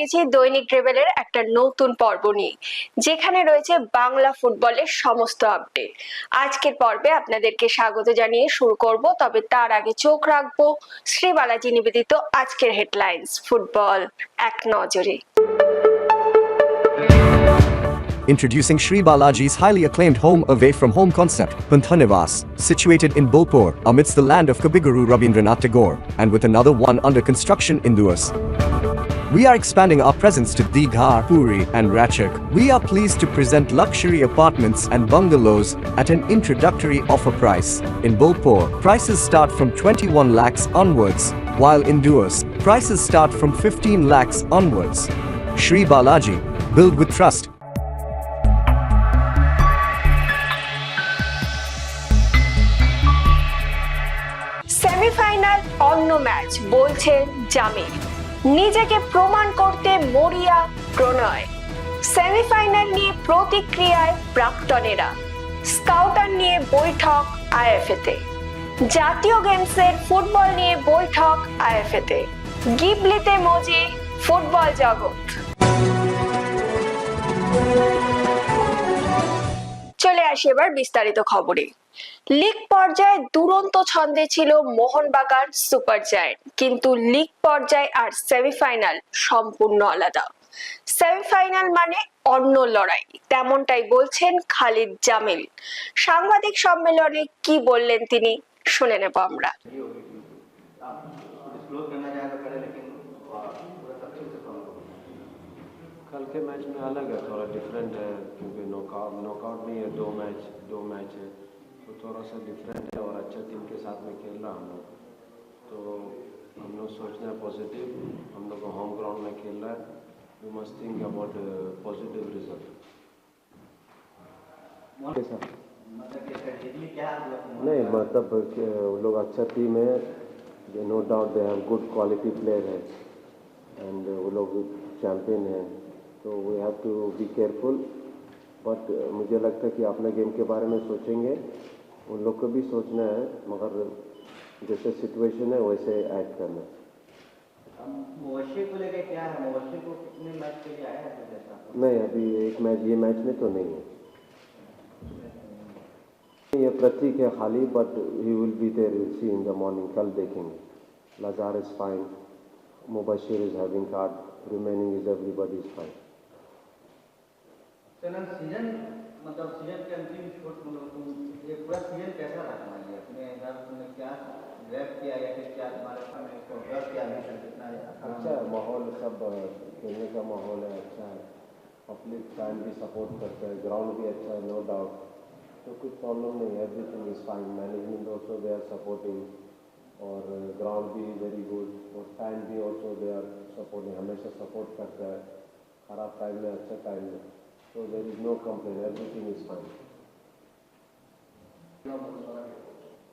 হয়ে গেছি দৈনিক ট্রেভেলের একটা নতুন পর্ব নিয়ে যেখানে রয়েছে বাংলা ফুটবলের সমস্ত আপডেট আজকের পর্বে আপনাদেরকে স্বাগত জানিয়ে শুরু করব তবে তার আগে চোখ রাখব শ্রী বালাজি নিবেদিত আজকের হেডলাইন্স ফুটবল এক নজরে Introducing Sri Balaji's highly acclaimed home away from home concept, Panthanivas, situated in Bolpur, amidst the land of Kabiguru Rabindranath Tagore, and with another one under construction in Duas. We are expanding our presence to Digha, Puri, and Ratchak. We are pleased to present luxury apartments and bungalows at an introductory offer price. In Bolpur, prices start from 21 lakhs onwards, while in Duas, prices start from 15 lakhs onwards. Sri Balaji, build with trust. Semifinal অন্য match বলছে জামিল নিজেকে প্রমাণ করতে মরিয়া প্রণয়। Semifinal নিয়ে প্রতিক্রিয়ায় প্রাক্তনেরা। Scouter নিয়ে বৈঠক আইএফএতে। জাতীয় গেমসের ফুটবল নিয়ে বৈঠক আইএফএতে। গিবলিতে মজে ফুটবল জগৎ। চলে আসি এবার বিস্তারিত খবরে। লিগ পর্যায়ে দুরন্ত ছন্দে ছিল মোহনবাগান সুপার জায়েন্ট, কিন্তু লিগ পর্যায়ে আর সেমিফাইনাল সম্পূর্ণ আলাদা। সেমিফাইনাল মানে অন্য লড়াই, তেমনটাই বলছেন খালিদ জামিল। সাংবাদিক সম্মেলনে কি বললেন তিনি, শুনে নেব আমরা। नॉकआउट नॉकआउट नहीं है दो मैच दो मैच है। तो थोड़ा सा डिफरेंट है और अच्छा टीम के साथ में खेल रहा हम लोग। तो हम लोग सोचना है पॉजिटिव हम लोग को होम ग्राउंड में खेल रहा है we must think about positive result नहीं मतलब वो लोग अच्छा टीम है। No doubt they have good quality player है। एंड वो लोग चैम्पियन है। तो we have to be careful but मुझे लगता है कि अपने गेम के बारे में सोचेंगे। उन लोग को भी सोचना है मगर जैसे सिचुएशन है वैसे एक्ट करना को लेके क्या है? को कितने मैच के लिए आया है तो नहीं अभी एक मैच ये मैच में तो नहीं है। ये प्रतीक है खाली but he will be there see in the morning कल देखेंगे। Lazar is fine Mubashir is having card remaining is everybody is fine चलन सीज़न मतलब सीज़न के अंतिम छोट मतलब ये पूरा सीज़न कैसा रहा लिए? अपने हिसाब से तुमने क्या ग्रैप किया या फिर क्या तुम्हारे सामने इसको ग्रैप किया मिशन कितना अच्छा माहौल सब खेलने का माहौल है अच्छा है। पब्लिक फ़ैन भी सपोर्ट करते हैं ग्राउंड भी अच्छा है नो डाउट तो कुछ प्रॉब्लम नहीं है everything is fine management also they are supporting और ग्राउंड भी वेरी गुड और फ़ैन भी ऑल्सो दे आर सपोर्टिंग हमेशा सपोर्ट करता है। खराब टाइम में अच्छा टाइम में। So there is no complaint, everything is fine.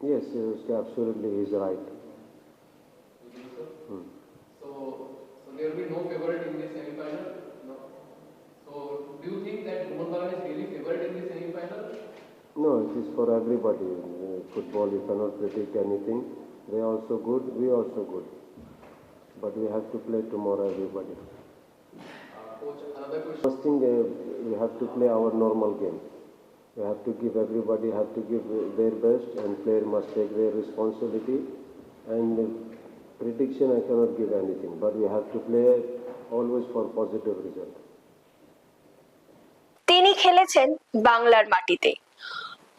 Yes, absolutely, he is right. Hmm. So, so there will be no favorite in this semi-final. No. So, do you think that Mohan is really favorite in this semi-final? No, it is for everybody. Football, you cannot predict anything. They are also good, we are also good. But we have to play tomorrow, everybody. Uh, coach, another question. First thing, uh, we have to play our normal game. We have to give everybody have to give their best, and player must take their responsibility. And uh, prediction, I cannot give anything, but we have to play always for positive result. তিনি খেলেছেন বাংলার মাটিতে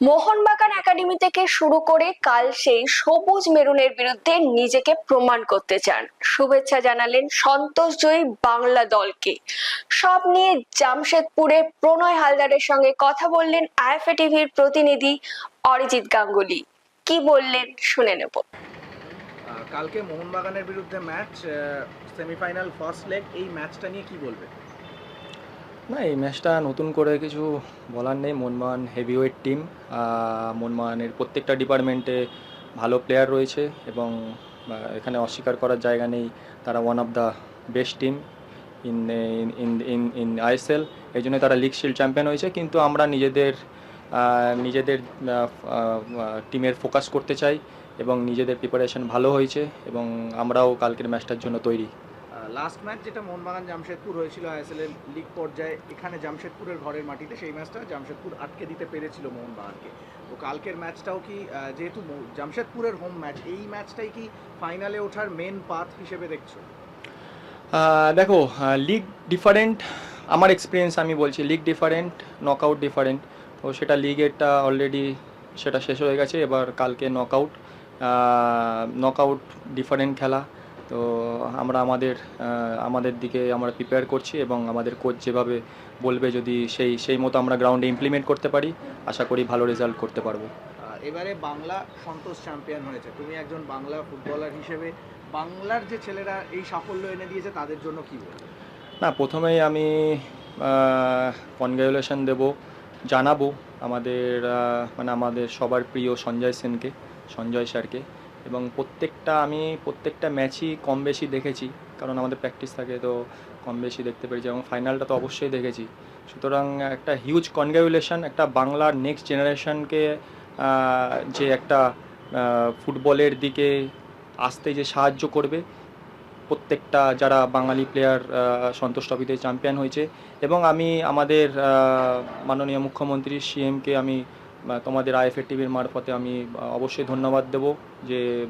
Mohun Bagan academy থেকে শুরু করে কাল সেই সবুজ মেরুনের বিরুদ্ধে নিজেকে প্রমাণ করতে চান। শুভেচ্ছা জানালেন সন্তোষজয়ী বাংলা দলকে। সব নিয়ে জামশেদপুরে প্রণয় হালদারের সঙ্গে কথা বললেন আইএফএ টিভির প্রতিনিধি অরিজিৎ গাঙ্গুলি। কি বললেন শুনে নেব। কালকে মোহনবাগানের বিরুদ্ধে ম্যাচ সেমিফাইনাল ফার্স্ট লেগ এই ম্যাচটা নিয়ে কি বলবে না, এই ম্যাচটা নতুন করে কিছু বলার নেই। মনমান হেভিওয়েট টিম মনমানের প্রত্যেকটা ডিপার্টমেন্টে ভালো প্লেয়ার রয়েছে এবং এখানে অস্বীকার করার জায়গা নেই। তারা one of the best team in in in in ISL এই জন্য তারা লিগ শিল্ড চ্যাম্পিয়ন হয়েছে। কিন্তু আমরা নিজেদের নিজেদের টিমের ফোকাস করতে চাই এবং নিজেদের প্রিপারেশন ভালো হয়েছে এবং আমরাও কালকের ম্যাচটার জন্য তৈরি। লাস্ট ম্যাচ যেটা মোহনবাগান জামশেদপুর হয়েছিল আইএসএল এর লিগ পর্যায়ে, এখানে জামশেদপুরের ঘরের মাটিতে সেই ম্যাচটা জামশেদপুর আটকে দিতে পেরেছিল মোহনবাগানকে। তো কালকের ম্যাচটাও কি যেহেতু জামশেদপুরের হোম ম্যাচ এই ম্যাচটাই কি ফাইনালে ওঠার মেন পাথ হিসেবে দেখছ? দেখো লিগ ডিফারেন্ট আমার এক্সপিরিয়েন্স আমি বলছি league different knock out different তো সেটা লিগেরটা অলরেডি সেটা শেষ হয়ে গেছে, এবার কালকে knock out knock out different খেলা। তো আমরা আমাদের আমাদের দিকে আমরা প্রিপেয়ার করছি এবং আমাদের কোচ যেভাবে বলবে যদি সেই সেই মতো আমরা গ্রাউন্ডে ইমপ্লিমেন্ট করতে পারি আশা করি ভালো রেজাল্ট করতে পারব। এবারে বাংলা সন্তোষ চ্যাম্পিয়ন হয়েছে। তুমি একজন বাংলা ফুটবলার হিসেবে বাংলার যে ছেলেরা এই সাফল্য এনে দিয়েছে তাদের জন্য কি বলবে? না প্রথমেই আমি কনগ্রাচুলেশন দেব জানাব আমাদের মানে আমাদের সবার প্রিয় সঞ্জয় সেনকে সঞ্জয় স্যারকে। এবং প্রত্যেকটা, আমি প্রত্যেকটা ম্যাচই কম বেশি দেখেছি, কারণ আমাদের প্র্যাকটিস থাকে, তো কম বেশি দেখতে পেরেছি এবং ফাইনালটা তো অবশ্যই দেখেছি। সুতরাং একটা হিউজ কনগ্রাচুলেশন একটা বাংলার নেক্সট জেনারেশনকে যে একটা ফুটবলের দিকে আসতে যে সাহায্য করবে, প্রত্যেকটা যারা বাঙালি প্লেয়ার সন্তোষ ট্রফিতে চ্যাম্পিয়ন হয়েছে এবং আমি আমাদের মাননীয় মুখ্যমন্ত্রী সিএমকে আমি তোমাদের আইএফএ টিভির মারফতে আমি অবশ্যই ধন্যবাদ দেব যে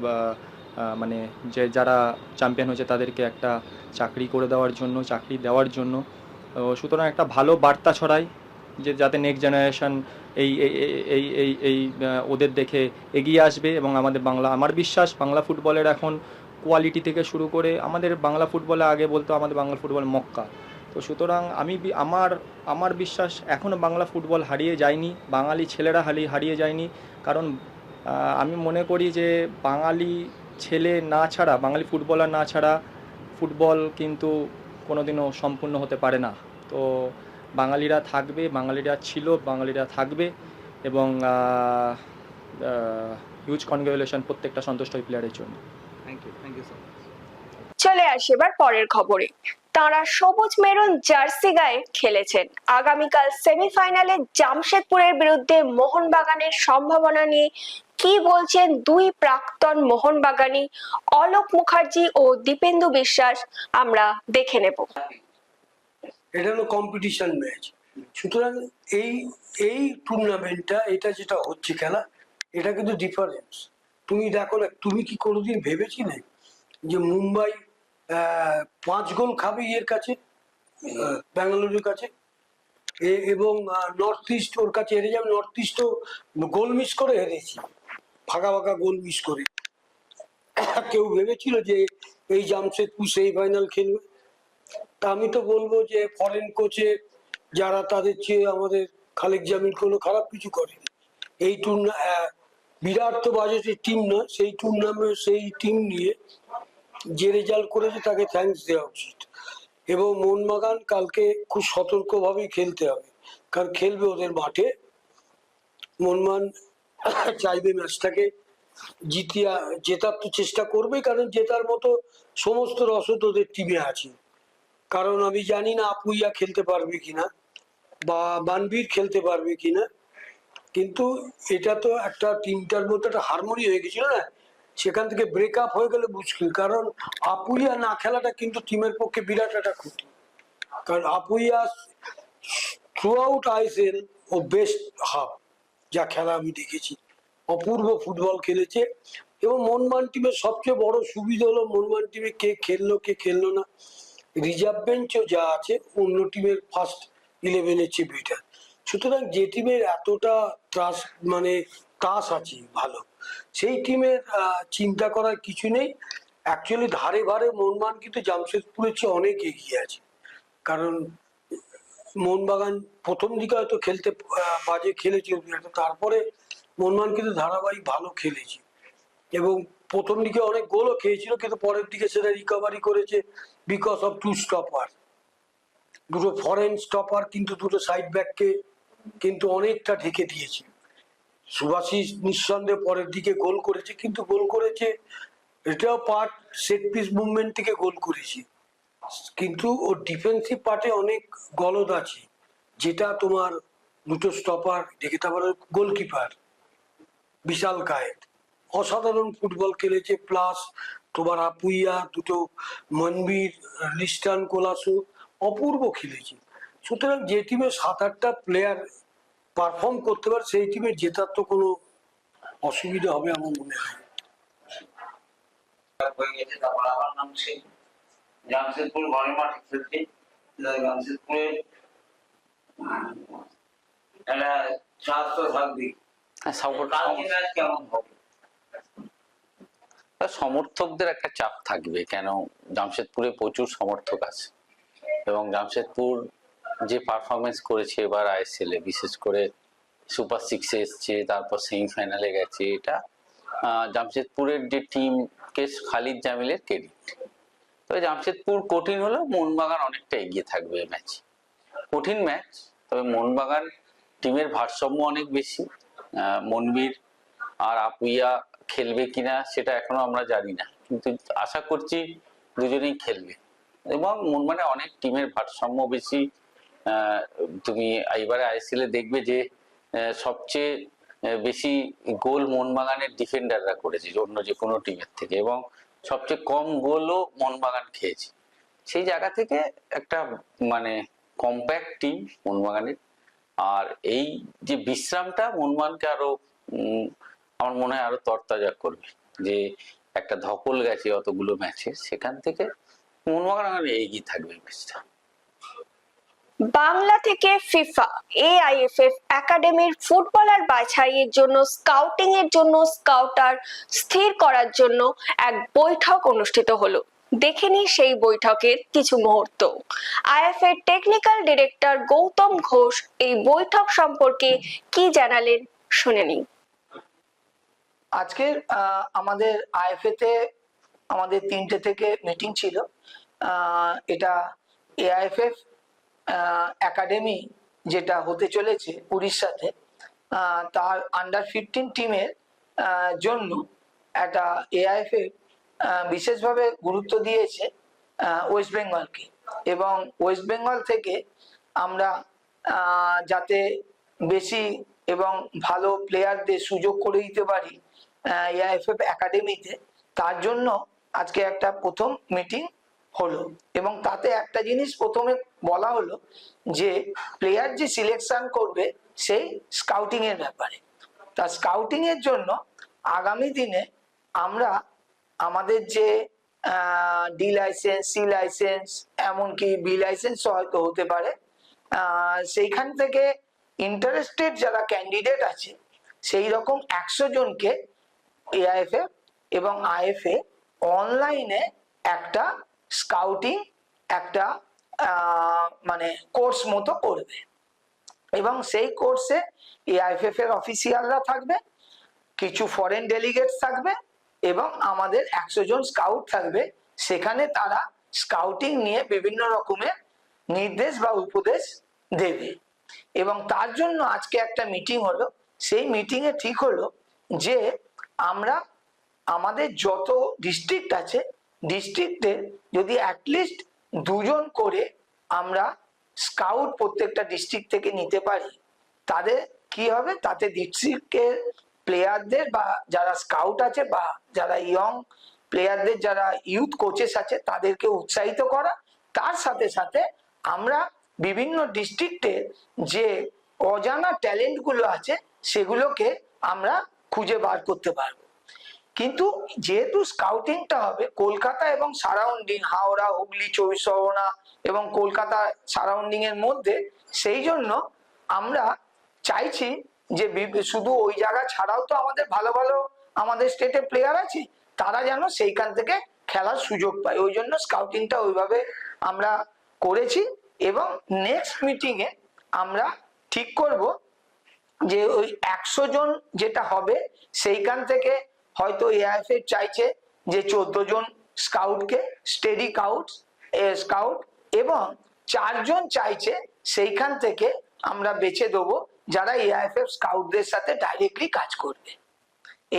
মানে যে যারা চ্যাম্পিয়ন হয়েছে তাদেরকে একটা চাকরি করে দেওয়ার জন্য, চাকরি দেওয়ার জন্য। সুতরাং একটা ভালো বার্তা ছড়ায় যে যাতে নেক্সট জেনারেশন এই এই, এই- এই ওদের দেখে এগিয়ে আসবে এবং আমাদের বাংলা, আমার বিশ্বাস বাংলা ফুটবলের এখন কোয়ালিটি থেকে শুরু করে আমাদের বাংলা ফুটবলে আগে বলতো আমাদের বাংলা ফুটবল মক্কা। তো সুতরাং আমি আমার আমার বিশ্বাস এখনও বাংলা ফুটবল হারিয়ে যায়নি বাঙালি ছেলেরা হারিয়ে হারিয়ে যায়নি। কারণ আমি মনে করি যে বাঙালি ছেলে না ছাড়া বাঙালি ফুটবলার না ছাড়া ফুটবল কিন্তু কোনোদিনও সম্পূর্ণ হতে পারে না। তো বাঙালিরা থাকবে বাঙালিরা ছিল বাঙালিরা থাকবে এবং হিউজ কনগ্রাচুলেশন প্রত্যেকটা সন্তুষ্ট প্লেয়ারের জন্য। Thank you thank you so much চলে আসি এবার পরের খবরে। তারা সবুজ মেরুন জার্সি গায়ে খেলেছেন। আগামীকাল সেমিফাইনালে জামশেদপুরের বিরুদ্ধে মোহনবাগানের সম্ভাবনা নিয়ে কি বলছেন দুই প্রাক্তন মোহনবাগানী অলোক মুখার্জি ও দীপেন্দু বিশ্বাস? আমরা দেখে নেব। এটা হলো কম্পিটিশন ম্যাচ সুতরাং এই এই টুর্নামেন্টটা এটা যেটা হচ্ছে খেলা, এটা কিন্তু ডিফারেন্স তুমি দেখো না, তুমি কি কোনোদিন ভেবেছিলে যে মুম্বাই পাঁচ গোল খাবে ইয়ের কাছে আহ, ব্যাঙ্গালুরুর কাছে। এবং নর্থ ইস্ট ওর কাছে হেরে যাবে। নর্থ ইস্টও গোল মিস করে হেরেছি। ফাঁকা ফাঁকা গোল মিস করে। কেউ ভেবেছিল যে এই জামশেদপুর সেই ফাইনাল খেলবে। তা আমি তো বলব যে ফরেন কোচে যারা তাদের চেয়ে আমাদের খালেক জামিল কোনো খারাপ কিছু করেনি। এই টুর্না বিরাট তো বাজেটের টিম না সেই টুর্নামেন্ট সেই টিম নিয়ে যে রেজাল্ট করেছে, তাকে থ্যাঙ্কস দেওয়া উচিত। এবং মোহনবাগান কালকে খুব সতর্কভাবেই খেলতে হবে, কারণ খেলবে ওদের মাঠে। মোহনবাগান চাইবে ম্যাচটাকে জিতিয়া, জেতার তো চেষ্টা করবে কারণ জেতার মতো সমস্ত রসদ ওদের টিমে আছে। কারণ আমি জানি না আপুইয়া খেলতে পারবে কিনা, বা বানবীর খেলতে পারবে কিনা, কিন্তু এটা তো একটা টিমটার মধ্যে একটা হারমোনি হয়ে গেছিল না? সেখান থেকে ব্রেক আপ হয়ে গেলে মুশকিল, কারণ আপুইয়া না খেলাটা কিন্তু টিমের পক্ষে বিরাট একটা ক্ষতি। কারণ আপুইয়া থ্রু আউট আইসেল ও বেস্ট হাফ যা খেলা আমি দেখেছি। অপূর্ব ফুটবল খেলেছে এবং মনমান টিমের সবচেয়ে বড় সুবিধা হলো মনমান টিমে কে খেললো কে খেললো না। রিজার্ভ বেঞ্চও যা আছে, অন্য টিমের ফার্স্ট ইলেভেনের চেয়ে বেটার সুতরাং যে টিমের এতটা ত্রাস মানে ত্রাস আছে ভালো সেই টিমের চিন্তা করার কিছু নেই। অ্যাকচুয়ালি ধারে ধারে মনমান কিন্তু জামশেদপুরের চেয়ে অনেক এগিয়ে আছে। কারণ মোহনবাগান প্রথম দিকে হয়তো খেলতে বাজে খেলেছে তারপরে মোহনবাগান কিন্তু ধারাবাহিক ভালো খেলেছে। এবং প্রথম দিকে অনেক গোলও খেয়েছিল, কিন্তু পরের দিকে সেটা রিকভারি করেছে বিকজ অফ টু স্টপার দুটো ফরেন স্টপার কিন্তু দুটো সাইড ব্যাককে কিন্তু অনেকটা ঢেকে দিয়েছে। সুভাষিস নিঃসন্দেহে পরের দিকে গোল করেছে, কিন্তু গোল করেছে, এটাও পার্ট সেট পিস মুভমেন্ট থেকে গোল করেছে। কিন্তু ওর ডিফেন্সিভ পার্টে অনেক গলদ আছে, যেটা তোমার দুটো স্টপার ঢেকে তারপরে গোলকিপার বিশাল কায়েত অসাধারণ ফুটবল খেলেছে প্লাস তোমার আপুইয়া, দুটো মনবীর লিস্টান কোলাসু, অপূর্ব খেলেছে। সুতরাং যে টিমে সাত আটটা প্লেয়ার পারফর্ম করতে পারে সেই টিমে জেতার তো কোনো অসুবিধা হবে আমার মনে হয়। হয়ে গেছে তারপর আবার নামছে। জামশেদপুর ঘরে মাঠে খেলছে জামশেদপুরে একটা চাপ তো থাকবেই কেমন হবে? সমর্থকদের একটা চাপ থাকবে কেন? জামশেদপুরে প্রচুর সমর্থক আছে। এবং জামশেদপুর যে পারফরমেন্স করেছে এবার আইএসএল এ, বিশেষ করে সুপার সিক্সে এসছে, তারপর সেমিফাইনালে গেছে, এটা জামশেদপুরের যে টিম টিমকে খালিদ জামিলের ক্রেডিট তবে জামশেদপুর কঠিন হলেও মোহনবাগান অনেকটা এগিয়ে থাকবে ম্যাচ কঠিন ম্যাচ তবে মোহনবাগান টিমের ভারসাম্য অনেক বেশি। মনবীর আর আপুইয়া খেলবে কিনা সেটা এখনও আমরা জানি না। কিন্তু আশা করছি দুজনেই খেলবে। এবং মন মানে অনেক টিমের ভারসাম্য বেশি তুমি এবারে আইসিএল এ দেখবে যে সবচেয়ে বেশি গোল মোহনবাগানের ডিফেন্ডাররা করেছে অন্য যে কোনো টিমের থেকে এবং সবচেয়ে কম গোলও মোহনবাগান খেয়েছে। সেই জায়গা থেকে একটা মানে কম্প্যাক্ট টিম মোহনবাগানের আর এই যে বিশ্রামটা মোহনবাগানকে আরও আমার মনে হয় আরও তরতাজা করবে। যে একটা ধকল গেছে অতগুলো ম্যাচে সেখান থেকে মোহনবাগান এগিয়ে থাকবে ম্যাচটা বাংলা থেকে ফিফা, এআইএফএফ, একাডেমির ফুটবলার বাছাইয়ের জন্য স্কাউটিং এর জন্য স্কাউটার স্থির করার জন্য এক বৈঠক অনুষ্ঠিত হলো। দেখে নিই সেই বৈঠকের কিছু মুহূর্ত। আইএফএর টেকনিক্যাল ডিরেক্টর গৌতম ঘোষ এই বৈঠক সম্পর্কে কি জানালেন শুনে নিই। আজকের আমাদের আইএফএ তে আমাদের তিনটে থেকে মিটিং ছিল। এটা এআইএফএফ একাডেমি যেটা হতে চলেছে উড়িষ্যাতে তার আন্ডার ফিফটিন টিমের জন্য একটা এআইএফএফ বিশেষভাবে গুরুত্ব দিয়েছে ওয়েস্ট বেঙ্গলকে এবং ওয়েস্ট বেঙ্গল থেকে আমরা যাতে বেশি এবং ভালো প্লেয়ারদের সুযোগ করে দিতে পারি এআইএফএফ একাডেমিতে তার জন্য আজকে একটা প্রথম মিটিং হলো। এবং তাতে একটা জিনিস প্রথমে বলা হলো যে প্লেয়ার যে সিলেকশন করবে সেই স্কাউটিং এর ব্যাপারে। তা স্কাউটিং এর জন্য আগামী দিনে আমরা আমাদের যে ডি লাইসেন্স সি লাইসেন্স এমনকি বি লাইসেন্স হয়তো হতে পারে সেইখান থেকে ইন্টারেস্টেড যারা ক্যান্ডিডেট আছে, সেই রকম একশো জনকে এআইএফএফ এবং আইএফএ অনলাইনে একটা স্কাউটিং একটা মানে কোর্স মতো করবে। এবং সেই কোর্সে এআইএফএফ এর অফিসিয়ালরা থাকবে, কিছু ফরেন ডেলিগেটস থাকবে এবং আমাদের একশো জন স্কাউট থাকবে। সেখানে তারা স্কাউটিং নিয়ে বিভিন্ন রকমের নির্দেশ বা উপদেশ দেবে। এবং তার জন্য আজকে একটা মিটিং হলো। সেই মিটিং এ ঠিক হলো যে আমরা আমাদের যত ডিস্ট্রিক্ট আছে ডিস্ট্রিক্টে যদি অ্যাটলিস্ট দুজন করে আমরা স্কাউট প্রত্যেকটা ডিস্ট্রিক্ট থেকে নিতে পারি, তাদের কি হবে? তাতে ডিস্ট্রিক্টের প্লেয়ারদের বা যারা স্কাউট আছে বা যারা ইয়ং প্লেয়ারদের যারা ইউথ কোচেস আছে, তাদেরকে উৎসাহিত করা। তার সাথে সাথে আমরা বিভিন্ন ডিস্ট্রিক্টের যে অজানা ট্যালেন্টগুলো আছে, সেগুলোকে আমরা খুঁজে বার করতে পারব। কিন্তু যেহেতু স্কাউটিংটা হবে, কলকাতা এবং সারাউন্ডিং হাওড়া, হুগলি, চব্বিশ পরগনা এবং কলকাতা সারাউন্ডিং এর মধ্যে, সেই জন্য আমরা চাইছি যে শুধু ওই জায়গা ছাড়াও তো আমাদের ভালো ভালো আমাদের স্টেটে প্লেয়ার আছে, তারা যেন সেইখান থেকে খেলার সুযোগ পায়। ওই জন্য স্কাউটিংটা ওইভাবে আমরা করেছি এবং নেক্সট মিটিং এ আমরা ঠিক করব যে ওই একশো জন যেটা হবে, সেইখান থেকে হয়তো এআইএফ চাইছে যে চোদ্দ জন স্কাউটকে স্টেডি কাউট স্কাউট এবং চারজন চাইছে সেইখান থেকে আমরা বেছে দেবো যারা এআইএফএফ স্কাউটদের সাথে ডাইরেক্টলি কাজ করবে।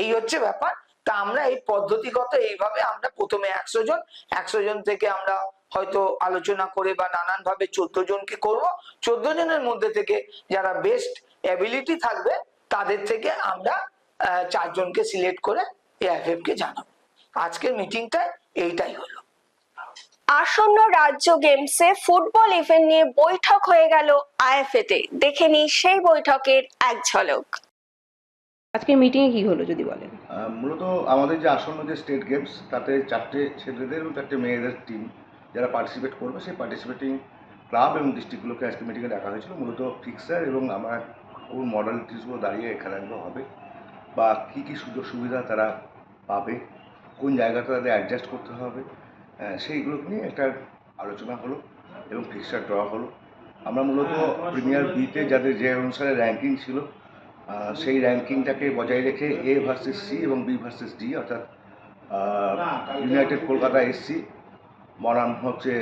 এই হচ্ছে ব্যাপার। তা আমরা এই পদ্ধতিগত এইভাবে আমরা প্রথমে একশো জন একশো জন থেকে আমরা হয়তো আলোচনা করে বা নানান ভাবে চোদ্দ জনকে করব। চোদ্দ জনের মধ্যে থেকে যারা বেস্ট অ্যাবিলিটি থাকবে, তাদের থেকে আমরা চারজনকে সিলেক্ট করে এআইএফএফ কে জানাব আজকের মিটিংটা এইটাই হলো। আসন্ন রাজ্য গেমসে ফুটবল ইভেন্ট নিয়ে বৈঠক হয়ে গেল আইএফএ তে দেখে নিই সেই বৈঠকের এক ঝলক। আজকের মিটিংয়ে কি হলো যদি বলেন? আহ, মূলত আমাদের যে আসন্ন যে স্টেট গেমস তাতে চারটে ছেলেদের এবং চারটে মেয়েদের টিম যারা পার্টিসিপেট করবে সেই পার্টিসিপেটিং ক্লাব এবং ডিস্ট্রিক্টগুলোকে আজকে মিটিংয়ে ডাকা হয়েছিল। মূলত ফিক্সার এবং আমরা কোন মডালিটিসগুলো দাঁড়িয়ে খেলাগুলো হবে। বা কী কী সুযোগ সুবিধা তারা পাবে, কোন জায়গাটা তাদের অ্যাডজাস্ট করতে হবে সেইগুলো নিয়ে একটা আলোচনা হলো এবং ফিক্সার ড্র হলো। আমরা মূলত প্রিমিয়ার বিতে যাদের যে অনুসারে র্যাঙ্কিং ছিল সেই র্যাঙ্কিংটাকে বজায় রেখে এ ভার্সেস সি এবং বি ভার্সেস ডি অর্থাৎ ইউনাইটেড কলকাতা এসসি মরান হচ্ছে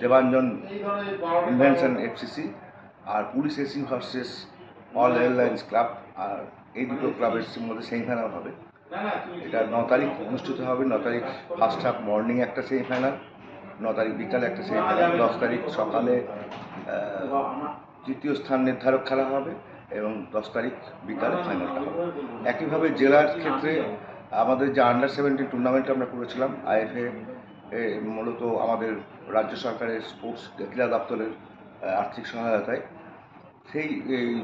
দেবাঞ্জন ইনভেনশন এফসিসি আর police AC versus all airlines club আর এই দুটো ক্লাবের মধ্যে সেমিফাইনাল হবে। এটা ন তারিখ অনুষ্ঠিত হবে, ন তারিখ ফার্স্ট হাফ মর্নিং একটা সেমিফাইনাল ন তারিখ বিকালে একটা সেমিফাইনাল দশ তারিখ সকালে তৃতীয় স্থান নির্ধারক খেলা হবে এবং দশ তারিখ বিকালে ফাইনালটা হবে। একইভাবে জেলার ক্ষেত্রে আমাদের যে আন্ডার সেভেন্টিন টুর্নামেন্ট আমরা করেছিলাম আইএফএ মূলত আমাদের রাজ্য সরকারের স্পোর্টস ক্রীড়া দপ্তরের, আর্থিক সহায়তায় সেই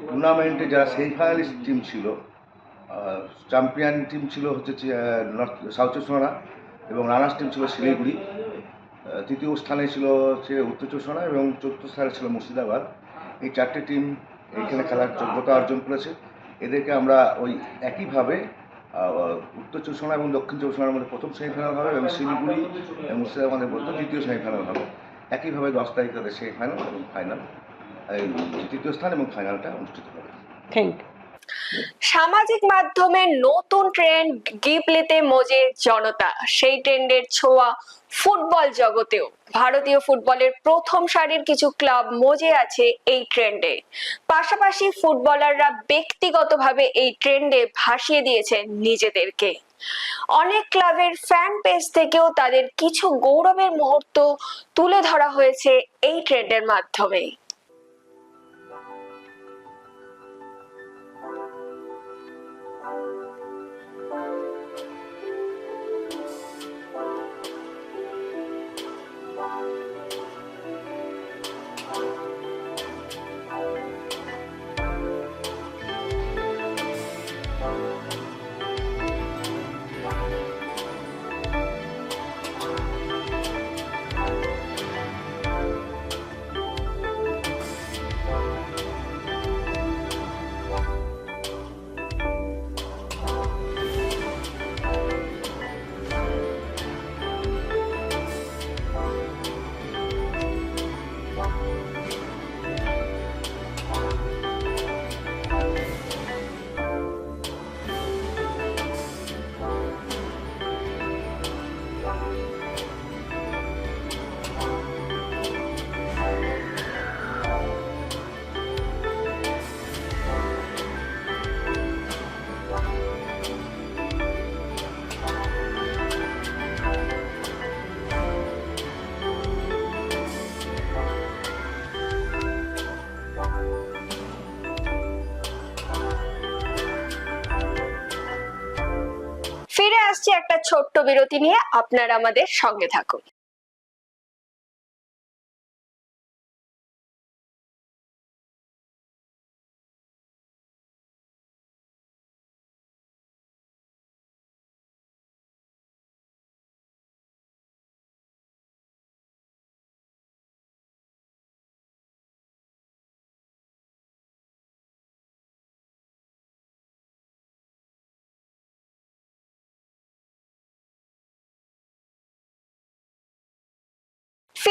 টুর্নামেন্টে যারা সেমিফাইনালিস্ট টিম ছিল চ্যাম্পিয়ন টিম ছিল হচ্ছে নর্থ সাউথ পরগনা এবং রানার্স টিম ছিল শিলিগুড়ি। তৃতীয় স্থানে ছিল হচ্ছে উত্তর চব্বিশ এবং চতুর্থ স্থানে ছিল মুর্শিদাবাদ। এই চারটে টিম এইখানে খেলার যোগ্যতা অর্জন করেছে। এদেরকে আমরা ওই একইভাবে উত্তর পরগনা এবং দক্ষিণ চব্বিশ মধ্যে প্রথম সেমিফাইনাল হবে এবং শিলিগুড়ি এবং মুর্শিদাবাদের মধ্যে দ্বিতীয় সেমিফাইনাল হবে। একইভাবে দশ তারিখ তাদের সেমিফাইনাল এবং ফাইনাল তৃতীয় স্থান এবং ফাইনালটা অনুষ্ঠিত হবে। Thank you. সামাজিক মাধ্যমে নতুন ট্রেন্ড গিবলিতে মজে জনতা। সেই ট্রেন্ডের ছোঁয়া ফুটবল জগতেও। ভারতীয় ফুটবলের প্রথম সারির কিছু ক্লাব মজে আছে এই ট্রেন্ডে পাশাপাশি ফুটবলাররা ব্যক্তিগতভাবে এই ট্রেন্ডে ভাসিয়ে দিয়েছেন নিজেদেরকে। অনেক ক্লাবের ফ্যান পেজ থেকেও তাদের কিছু গৌরবের মুহূর্ত তুলে ধরা হয়েছে এই ট্রেন্ডের মাধ্যমে। একটা ছোট্ট বিরতি নিয়ে আপনারা আমাদের সঙ্গে থাকুন।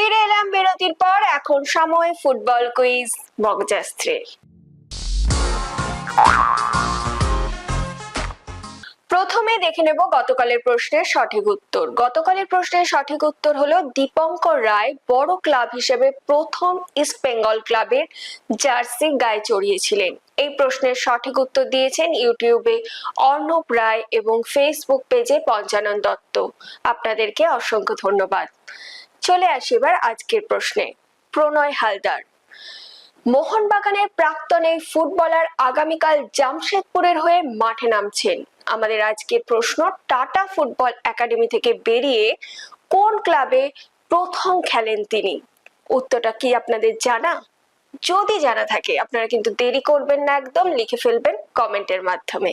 ফিরে এলাম বিরতির পর। এখন সময় ফুটবল কুইজ বগজাস্ত্রের প্রথমে দেখে নেব গতকালের প্রশ্নের সঠিক উত্তর। গতকালের প্রশ্নের সঠিক উত্তর হলো দীপঙ্কর রায় বড় ক্লাব হিসেবে প্রথম ইস্ট বেঙ্গল ক্লাবের জার্সি গায়ে চড়িয়েছিলেন। এই প্রশ্নের সঠিক উত্তর দিয়েছেন ইউটিউবে অর্ণব রায় এবং ফেসবুক পেজে পঞ্চানন দত্ত। আপনাদেরকে অসংখ্য ধন্যবাদ। চলে আসি এবার আজকের প্রশ্নে। প্রণয় হালদার, মোহনবাগানের প্রাক্তন এই ফুটবলার আগামীকাল জামশেদপুরের হয়ে মাঠে নামছেন। আমাদের আজকের প্রশ্ন, টাটা ফুটবল একাডেমি থেকে বেরিয়ে কোন ক্লাবে প্রথম খেলেন তিনি? উত্তরটা কি আপনাদের জানা? যদি জানা থাকে, আপনারা কিন্তু দেরি করবেন না, একদম লিখে ফেলবেন কমেন্টের মাধ্যমে।